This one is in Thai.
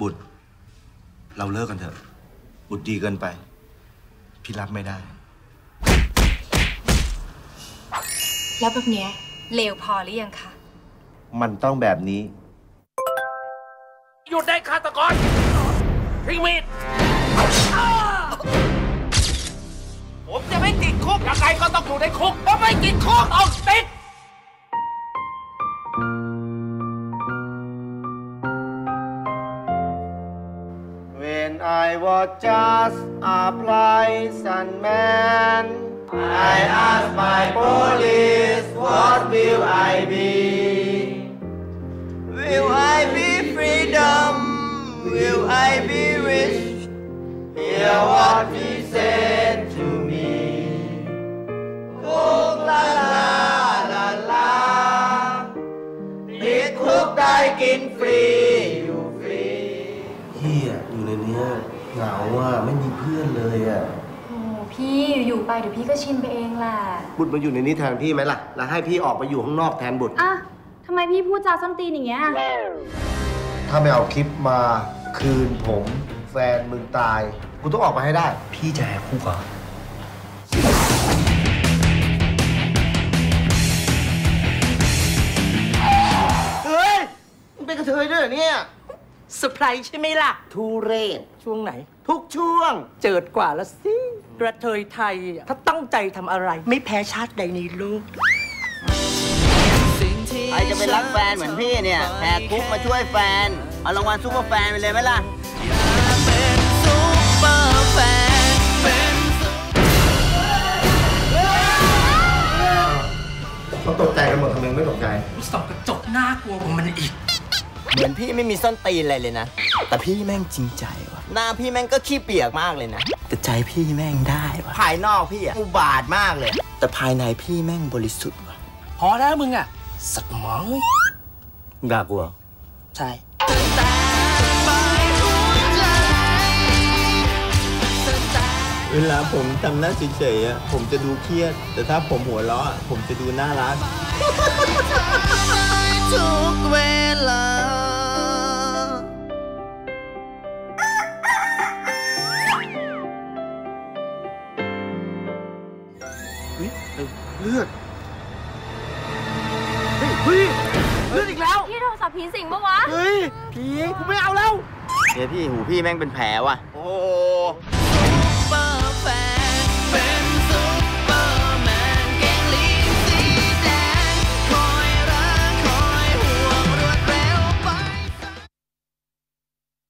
บุตร เราเลิกกันเถอะ บุตรดีเกินไป พี่รับไม่ได้ แล้วแบบเนี้ยเลวพอหรือยังคะมันต้องแบบนี้ หยุดได้ฆาตกรทิ้งมีดผมจะไม่ติดคุกยังไงก็ต้องอยู่ในคุกถ้าไม่ติดคุกต้องติด I was just a blind man, I asked my police, what will I be? Will I be freedom? Will I be rich? Hear what he said to me. Oh la la la la ติดคุกได้กินฟรี อยู่ฟรี พี่อะอยู่ในเนี้ย เหงาอะไม่มีเพื่อนเลยอะโอ้พี่อยู่ไปเดี๋ยวพี่ก็ชินไปเองแหละบุตรมาอยู่ในนี้แทนพี่ไหมล่ะ แล้วให้พี่ออกไปอยู่ข้างนอกแทนบุตรอะทำไมพี่พูดจาส้นตีนอย่างเงี้ย ถ้าไม่เอาคลิปมาคืนผม แฟนมึงตาย กูต้องออกมาให้ได้ พี่จะแหกคุกเหรอเฮ้ยมึงเป็นกระเทยด้วยเหรอเนี่ย เซอร์ไพรส์ใช่ไหมล่ะ ทุเรศ ช่วงไหน ทุกช่วง เจิดกว่าละสิกระเทยไทยอะถ้าตั้งใจทำอะไร ไม่แพ้ชาติใดในโลกใครจะไปรักแฟนเหมือนพี่เนี่ยแหกคุกมาช่วยแฟน เอารางวัลซุปเปอร์แฟนไปเลยไหมล่ะเขาตกใจกันหมดทำไมไม่ตกใจส่องกระจกหน้ากลัวกว่ามันอีก เหมือนพี่ไม่มีส้นตีนอะไรเลยนะ แต่พี่แม่งจริงใจว่ะหน้าพี่แม่งก็ขี้เปียกมากเลยนะ แต่ใจพี่แม่งได้ว่ะภายนอกพี่อะอุบาทมากเลย แต่ภายในพี่แม่งบริสุทธิ์ว่ะพอแล้วมึงอะสัตว์หมองเว้ยด่ากูเหรอใช่เวลาผมทำหน้าเฉยๆอะผมจะดูเครียด แต่ถ้าผมหัวเราะอะผมจะดูน่ารัก เลือดพี่โทรศัพท์ผีสิงปะวะ เฮ้ยผีกูไม่เอาแล้ว เดี๋ยวพี่หูพี่แม่งเป็นแผลว่ะ โอ้โห